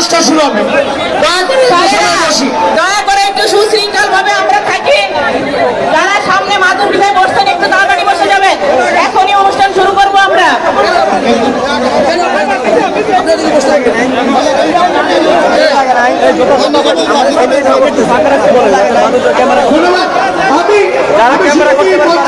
শুরু হবে। দয়া করে একটু সুশৃঙ্খল ভাবে আমরা থাকি। যারা সামনে মাদুর বিষয়ে বসছেন একটু তাড়াতাড়ি বসে যাবেন। এখনই অনুষ্ঠান শুরু করব আমরা। আমি যারা ক্যামেরা করতে পারে,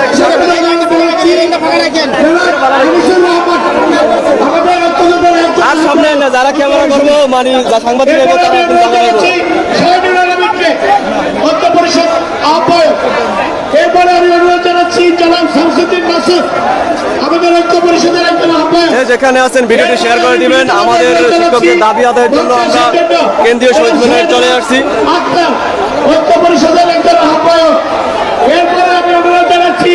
আমাদের অত্যন্ত একজন আর সামনে না যারা ক্যামেরা করব মানে যা সাংবাদিক হবে তারা কিন্তু পরিষদ আহ্বায়ক এরপরে আমি অনুরোধ জানাচ্ছি জনাব। শামসুদ্দিন মাসুদ আমাদের ঐক্য পরিষদের একজন আহ্বায়ক যে যেখানে আছেন ভিডিওটি শেয়ার করে দিবেন। আমাদের শিক্ষকদের দাবি আদায়ের জন্য আমরা কেন্দ্রীয় শহীদ মিনারে চলে আসছি। আক্তার ঐক্য পরিষদের একজন আহ্বায়ক এরপরে আমি অনুরোধ জানাচ্ছি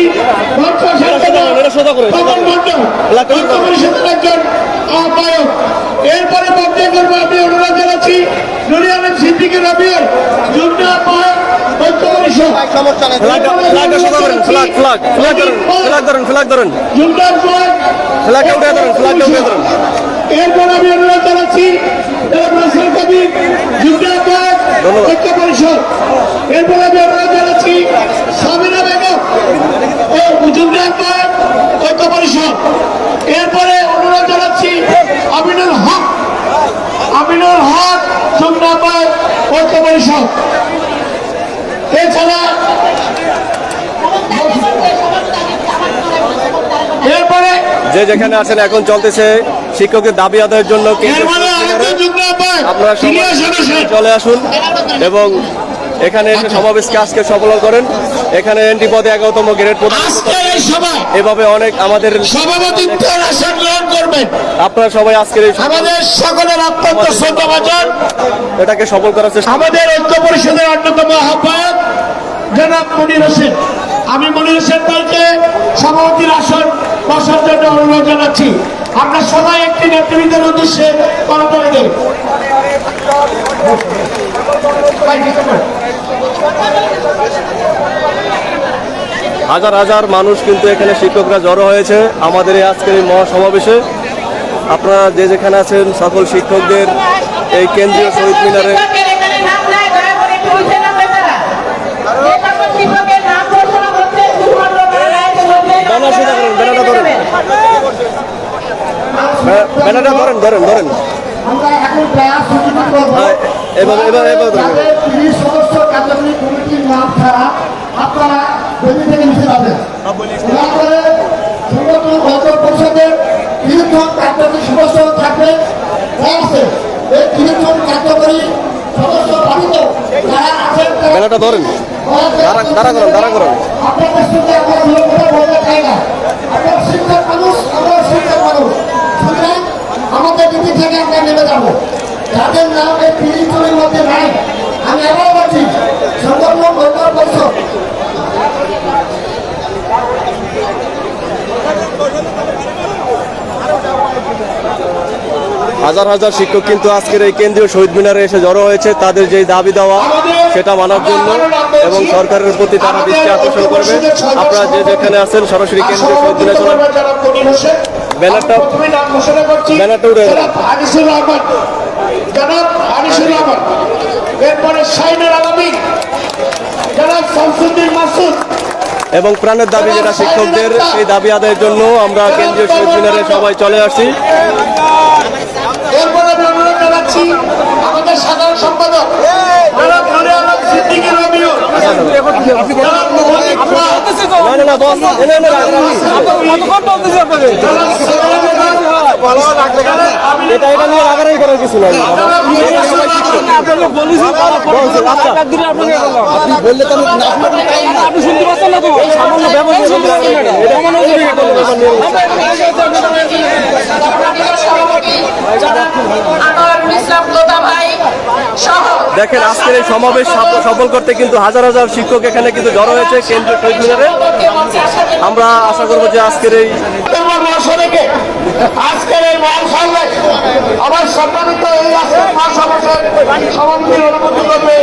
এরপর আমি অনুরোধ জানাচ্ছি যুগ্ম আহ্বায়ক ধন্যবাদ। ঐক্য পরিষদ এরপর আমি অনুরোধ জানাচ্ছি সামিনা বেগম ও যুগ্ম ঐক্য পরিষদ এরপরে অনুরোধ জানাচ্ছি আমিনুল হক আমিনুল হক পরিষদ এছাড়া এরপরে যে যেখানে আছেন এখন চলতেছে শিক্ষকের দাবি আদায়ের জন্য আহ্বায়ক আপনারা। চলে আসুন এবং এখানে এসে সমাবেশকে আজকে সফল করেন। এখানে এনটি পদে এগারোতম গ্রেড এভাবে অনেক আমাদের করবেন? আপনারা সবাই আজকের এই আমাদের সকলের অত্যন্ত শ্রদ্ধাভাজন। এটাকে সফল করার চেষ্টা আমাদের ঐক্য পরিষদের অন্যতম আহ্বায়ক জনাব মনির হোসেন। আমি মনির হোসেন সভাপতির আসন বসার জন্য অনুরোধ জানাচ্ছি। আমরা সবাই একটি নেতৃত্বের উদ্দেশ্যে করতালি দেব হাজার হাজার মানুষ কিন্তু এখানে শিক্ষকরা জড়ো হয়েছে আমাদের এই আজকের এই মহাসমাবেশে। আপনারা যে যেখানে আছেন সকল শিক্ষকদের এই কেন্দ্রীয় শহীদ মিনারে ব্যানারটা ধরেন। হ্যাঁ, ব্যানারটা ধরেন ধরেন ধরেন আমরা এখন ক্লাস সূচনা করব হ্যাঁ, এবার এবার এবার ধরেন। সদস্য কার্যকরী কমিটির নাম ছাড়া আপনারা বেদি থেকে নিচে যাবেন দয়া সংগঠন অঞ্চল পরিষদের কার্যকরী সদস্য থাকবে। আছে এই তিরিশ জন কার্যকরী সদস্য পালিত যারা আছেন ব্যানারটা ধরেন। দাঁড়া দাঁড়া করেন দাঁড়া করেন। আপনাদের সঙ্গে আমরা দূরত্ব বলতে চাই না। আমরা শিক্ষক মানুষ আমরা শিক্ষক মানুষ। সুতরাং আমাদের থেকে আমরা নেমে যাব। যাদের নাম এই তিরিশ জনের মধ্যে নাই আমি আবার বলছি সংগঠন ঐক্য পরিষদ হাজার হাজার শিক্ষক কিন্তু আজকের এই কেন্দ্রীয় শহীদ মিনারে এসে জড়ো হয়েছে, তাদের যে দাবি দেওয়া, সেটা মানার জন্য এবং সরকারের প্রতি তারা দৃষ্টি আকর্ষণ করবে। আপনারা যে যেখানে আছেন, সরাসরি কেন্দ্রীয় শহীদ মিনারে এবং প্রাণের দাবি যেটা শিক্ষকদের, সেই দাবি আদায়ের জন্য আমরা কেন্দ্রীয় শহীদ মিনারে সবাই চলে আসছি। এরপরে আমি অনুরোধ জানাচ্ছি আমাদের সাধারণ সম্পাদক। এটা এটা নিয়ে রাগারাগি করার কিছু নাই। আপনি বললে তো আপনি শুনতে পাচ্ছেন না তো? সামান্য ব্যবস্থা শুনতে পাচ্ছেন না এটা? এটা মনে হয় যে কোনো ব্যাপার নিয়ে আনোয়ারুল ইসলাম তোতা ভাই সহ দেখেন আজকের এই সমাবেশ সফ- সফল করতে কিন্তু হাজার হাজার শিক্ষক এখানে কিন্তু জড়ো হয়েছে কেন্দ্রীয় শহীদ মিনারে আমরা আশা করব যে আজকের এই আজকের এই আমার সম্মানিত এই অনুমতি করবে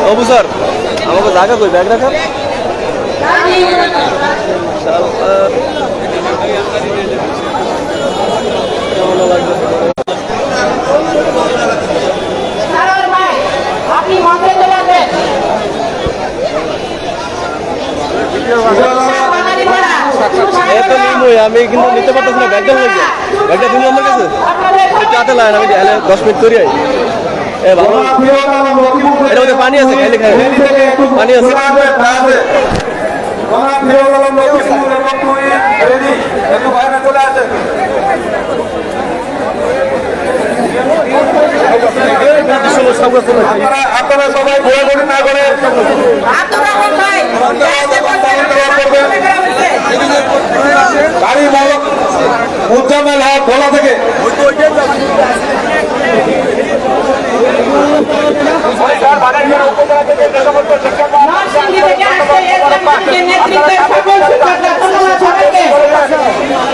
বাবু স্যার আমাকে জায়গা কই? ব্যাগ রাখার? আমি কিন্তু নিতে পারতেছি না ব্যাগটা হয়ে গেছে ব্যাগটা তুমি আমার কাছে একটু লাইন আমি দশ মিনিট করি। এ ভালো মধ্যে পানি আছে। খাইলে খাই পানি আছে সবাই ঘোরাঘুরি না করে গাড়ি মালক উজ্জামেল হাট খোলা থেকে নরসিংদী থেকে আসছে এসএম মালিকের নেতৃত্বে সকল শিক্ষকরা ধন্যবাদ সবাইকে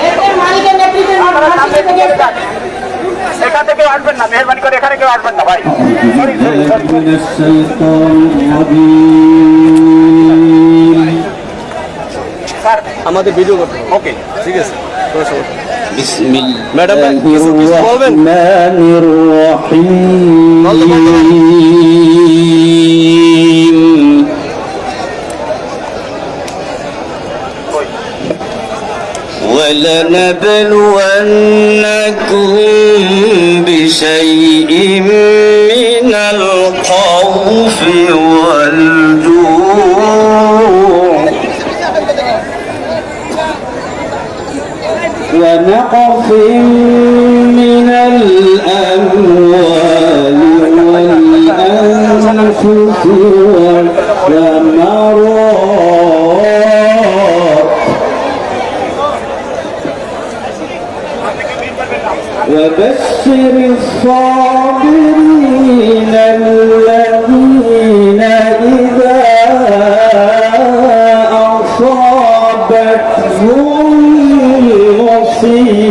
এসএম মালিকের নেতৃত্বে নরসিংদী থেকে এখান থেকে আসবেন না মেহরবানি করে এখানে কেউ আসবেন না ভাই من الشيطان الرجيم আমাদের ভিডিও করতে ওকে ঠিক আছে কোনো সমস্যা নেই। بسم ম্যাডাম الله কিছু কিছু বলবেন الرحمن الرحيم ولنبلونكم بشيء من الخوف وبشر الصابرين الذين إذا أصابتهم مصيبة